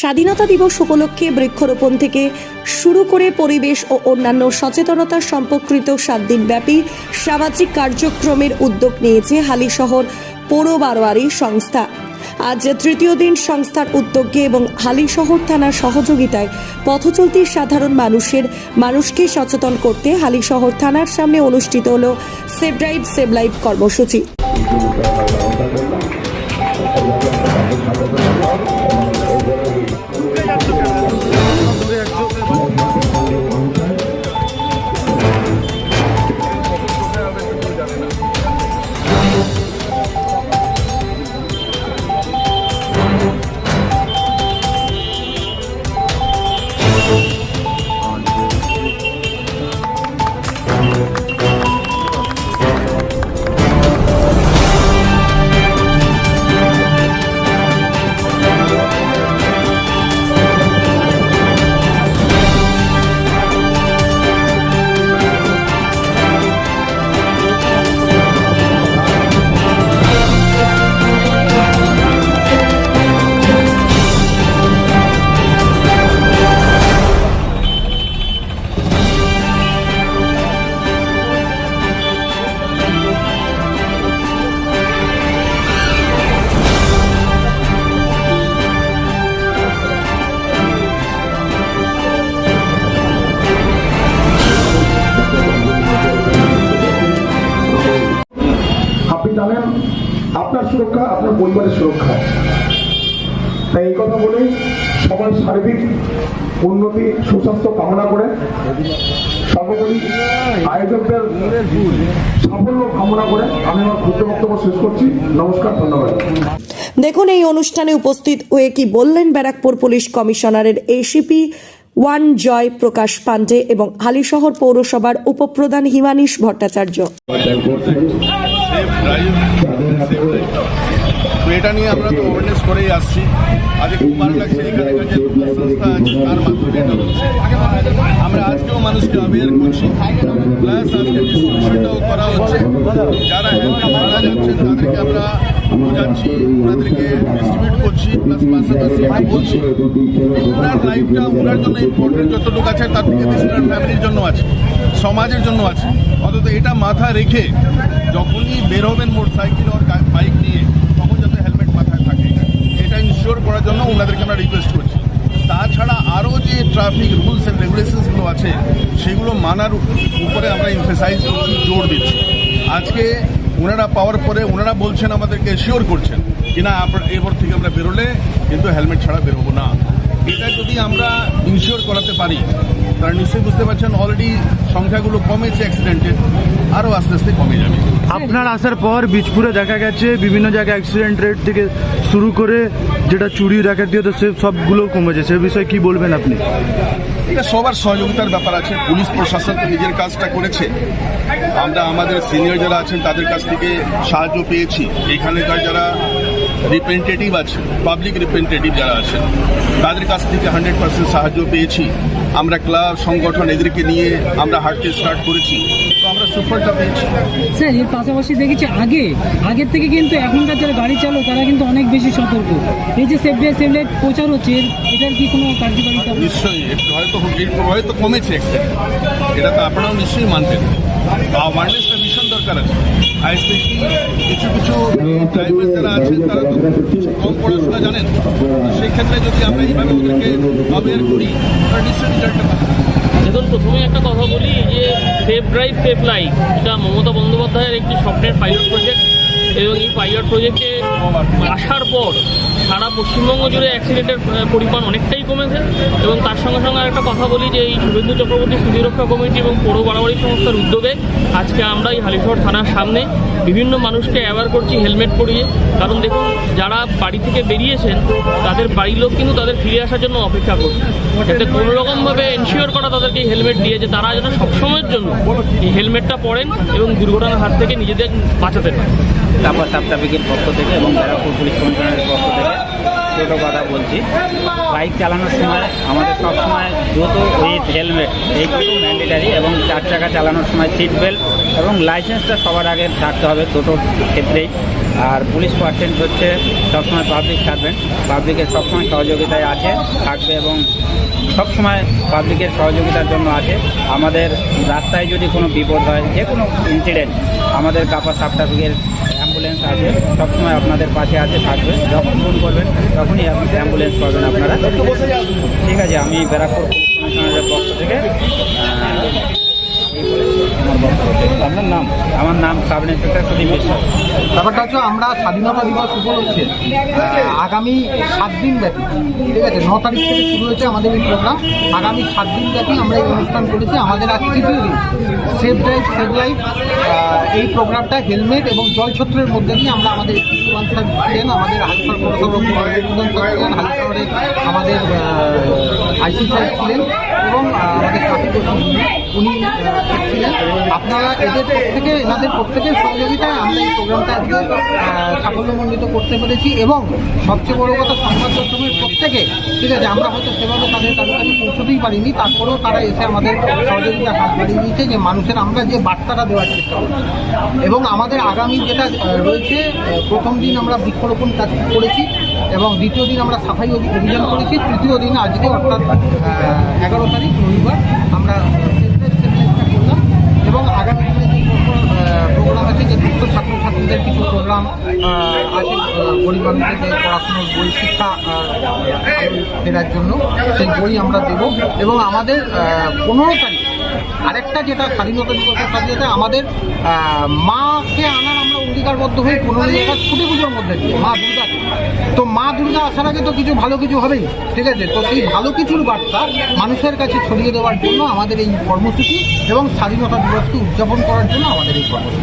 স্বাধীনতা দিবস উপলক্ষে বৃক্ষরোপণ থেকে শুরু করে পরিবেশ ও অন্যান্য সচেতনতা সম্পর্কিত সাত দিনব্যাপী সামাজিক কার্যক্রমের উদ্যোগ নিয়েছে হালিশহর পৌর বারোয়ারি সংস্থা। আজ তৃতীয় দিন সংস্থার উদ্যোগে এবং হালিশহর থানার সহযোগিতায় পথচলতি সাধারণ মানুষের মানুষকে সচেতন করতে হালিশহর থানার সামনে অনুষ্ঠিত হল সেভ রাইড সেভ লাইফ কর্মসূচি। আপনার সুরক্ষা আপনার পরিবারের সুরক্ষা। তাই এই কথা বলে সবার সার্বিক উন্নতি সুস্বাস্থ্য কামনা করে সর্বোপরি আয়োজকদের সাফল্য কামনা করে আমি আমার ক্ষুদ্র বক্তব্য শেষ করছি। নমস্কার ধন্যবাদ। দেখুন এই অনুষ্ঠানে উপস্থিত হয়ে কি বললেন ব্যারাকপুর পুলিশ কমিশনারের এসিপি ওয়ান জয় প্রকাশ পান্ডে এবং হালিশহর পৌরসভার উপপ্রধান Himanish Bhattacharya. Safe drive safe life তো এটা নিয়ে আমরা তো অ্যাওয়ারনেস করেই আসছি। আজকে খুব ভালো লাগছে এখানে যে দুটো সংস্থা আছে, তার মাধ্যমে আমরা আজকেও মানুষকে অ্যাওয়ার করছি। প্লাস আজকে ডিস্ট্রিবিউশনটাও করা হচ্ছে। যারা হেলমেট মারা যাচ্ছেন, তাদেরকে আমরা বোঝাচ্ছি, ওনাদেরকে ডিস্ট্রিবিউট করছি প্লাস পাশাপাশি বলছি, ওনার লাইফটা ওনার জন্য ইম্পর্টেন্ট যতটুকু আছে, তার থেকে বেশি ওনার ফ্যামিলির জন্য আছে। সমাজের জন্য আছে। অন্তত এটা মাথা রেখে যখনই বের হবেন মোটর সাইকেল ওর বাইক নিয়ে, তখন যাতে হেলমেট মাথায় থাকে। এটা ইনশিওর করার জন্য ওনাদেরকে আমরা রিকোয়েস্ট করছি। তাছাড়া আরও যে ট্রাফিক রুলস অ্যান্ড রেগুলেশনসগুলো আছে, সেগুলো মানার উপরে আমরা ইমফেসাইজ করছি, জোর দিচ্ছি। আজকে ওনারা পাওয়ার পরে ওনারা বলছেন আমাদেরকে শিওর করছেন কি না আপনার এবার থেকে আমরা বেরোলে কিন্তু হেলমেট ছাড়া বেরোবো না। এটা যদি আমরা ইনশিওর করাতে পারি তারা নিশ্চয়ই বুঝতে পারছেন অলরেডি সংখ্যাগুলো কমেছে অ্যাক্সিডেন্টের আরও আস্তে আস্তে কমে যাবে। আপনার আসার পর বীজপুরে দেখা গেছে বিভিন্ন জায়গায় অ্যাক্সিডেন্ট রেট থেকে শুরু করে যেটা চুরি ডাকাতি হতো সে সবগুলো কমেছে। সে বিষয়ে কি বলবেন আপনি? এটা সবার সহযোগিতার ব্যাপার আছে পুলিশ প্রশাসন তো নিজের কাজটা করেছে। আমরা আমাদের সিনিয়র যারা আছেন তাদের কাছ থেকে সাহায্য পেয়েছি। এখানকার যারা রিপ্রেজেন্টেটিভ আছে পাবলিক রিপ্রেজেন্টেটিভ যারা আছেন তাদের কাছ থেকে হান্ড্রেড পার্সেন্ট সাহায্য পেয়েছি। আমরা ক্লাব সংগঠন এদেরকে নিয়ে আমরা হাঁটতে স্টার্ট করেছি। তো আমরা সুফলটা পেয়েছি। স্যার এর পাশাপাশি দেখেছি আগে আগের থেকে কিন্তু এখনকার যারা গাড়ি চালক তারা কিন্তু অনেক বেশি সতর্ক। এই যে সেফ ড্রাইভ সেফ লাইট প্রচার হচ্ছে এটার কি কোনো কার্যকারিতা? নিশ্চয়ই হয়তো হয়তো কমেছে এটা তো আপনারাও নিশ্চয়ই মানবেন। অ্যাওয়ারনেসটা দরকার আছে। কিছু কিছু ড্রাইভার যারা আছেন, তারা তো কম পড়াশোনা জানেন। সেক্ষেত্রে যদি আমরা এইভাবে ওদেরকে অবেয়ার করি দেখুন, প্রথমে একটা কথা বলি, যে সেফ ড্রাইভ সেফ লাইফ এটা মমতা বন্দ্যোপাধ্যায়ের একটি স্বপ্নের পাইলট প্রজেক্ট এবং এই পাইলট প্রজেক্টে আসার পর সারা পশ্চিমবঙ্গ জুড়ে অ্যাক্সিডেন্টের পরিমাণ অনেকটাই কমেছে এবং তার সঙ্গে সঙ্গে একটা কথা বলি যে এই শুভেন্দু চক্রবর্তী সুবিরক্ষা কমিটি এবং পৌর বাড়াবাড়ি সংস্থার উদ্যোগে আজকে আমরা এই হালিশহর থানার সামনে বিভিন্ন মানুষকে অ্যাওয়ার করছি হেলমেট পরিয়ে। কারণ দেখুন, যারা বাড়ি থেকে বেরিয়েছেন, তাদের বাড়ির লোক কিন্তু তাদের ফিরে আসার জন্য অপেক্ষা করছে। যাতে কোনো রকমভাবে এনশিওর করা তাদেরকে হেলমেট দিয়ে যে তারা যেন সবসময়ের জন্য এই হেলমেটটা পরেন এবং দুর্ঘটনার হাত থেকে নিজেদের বাঁচাতে পারেন। তারপর সাব ট্রাফিকের পক্ষ থেকে এবং ব্যারাকপুর পুলিশ কমিশনারের পক্ষ থেকে দুটো কথা বলছি। বাইক চালানোর সময় আমাদের সবসময় জুতো উইথ হেলমেট এইগুলো ম্যান্ডেটারি এবং চার চাকা চালানোর সময় সিট বেল্ট এবং লাইসেন্সটা সবার আগে থাকতে হবে দুটোর ক্ষেত্রেই। আর পুলিশ পার্সেন্ট হচ্ছে সবসময় পাবলিক সার্ভেন্ট পাবলিকের সবসময় সহযোগিতায় আছে, থাকবে এবং সবসময় পাবলিকের সহযোগিতার জন্য আছে। আমাদের রাস্তায় যদি কোনো বিপদ হয় যে কোনো ইনসিডেন্ট আমাদের কাপা সাব অ্যাম্বুলেন্স আছে সবসময় আপনাদের পাশে আছে থাকবে। যখন ফোন করবেন তখনই আপনি অ্যাম্বুলেন্স পাবেন আপনারা। ঠিক আছে আমি ব্যারাকপুর পুলিশ কমিশনারের পক্ষ থেকে। আপনার নাম? আমার নাম সাব ইন্সপেক্টর সুদীপ বিশ্বাস। ব্যাপারটা হচ্ছে আমরা স্বাধীনতা দিবস উপলক্ষে আগামী সাত দিন ব্যাপী ঠিক আছে ন তারিখ থেকে শুরু হয়েছে আমাদের এই প্রোগ্রাম আগামী সাত দিন ব্যাপী আমরা এই অনুষ্ঠান করেছি। আমাদের আজ তৃতীয় দিন। সেভ ড্রাইভ সেভ লাইফ এই প্রোগ্রামটা হেলমেট এবং জলছত্রের মধ্যে দিয়ে আমরা আমাদের আমাদের আমাদের আইসি সাহেব ছিলেন এবং আমাদের উনি আপনারা এদের প্রত্যেকে, এনাদের প্রত্যেকের সহযোগিতায় আমরা এই প্রোগ্রামটা আজকে করতে পেরেছি এবং সবচেয়ে বড় কথা, সংবাদ প্রত্যেকে, ঠিক আছে, আমরা হয়তো সেভাবে তাদের কাছে পৌঁছতেই পারিনি, তারপরেও তারা এসে আমাদের সহযোগিতা হাত বাড়িয়ে দিয়েছে যে মানুষের আমরা যে বার্তাটা দেওয়ার চেষ্টা করছি। এবং আমাদের আগামী যেটা রয়েছে প্রথম দিন আমরা বৃক্ষরোপণ কাজ করেছি এবং দ্বিতীয় দিন আমরা সাফাই অভি- অভিযান করেছি। তৃতীয় দিন আজকে অর্থাৎ এগারো তারিখ, রবিবার, আমরা সেলিব্রেট সেলিব্রেটটা করলাম এবং আগামী দিনে যে প্রোগ্রাম আছে যে দুস্থ ছাত্রছাত্রীদের কিছু প্রোগ্রাম আছে গরিব মানুষদের পড়াশুনোর বই, শিক্ষা ফেরার জন্য। সেই বই আমরা দেব এবং আমাদের পনেরো তারিখ, আরেকটা যেটা স্বাধীনতা দিবসের সাথে সাথে আমাদের মাকে আনার আমরা অঙ্গীকারবদ্ধ হই পনেরোই আগস্ট ছুটি পুজোর মধ্যে দিয়ে, মা দুর্গাকে তো মা দুর্গা আসার আগে তো কিছু ভালো কিছু হবেই ঠিক আছে? তো সেই ভালো কিছুর বার্তা মানুষের কাছে ছড়িয়ে দেওয়ার জন্য আমাদের এই কর্মসূচি এবং স্বাধীনতা দিবসকে উদযাপন করার জন্য আমাদের এই কর্মসূচি।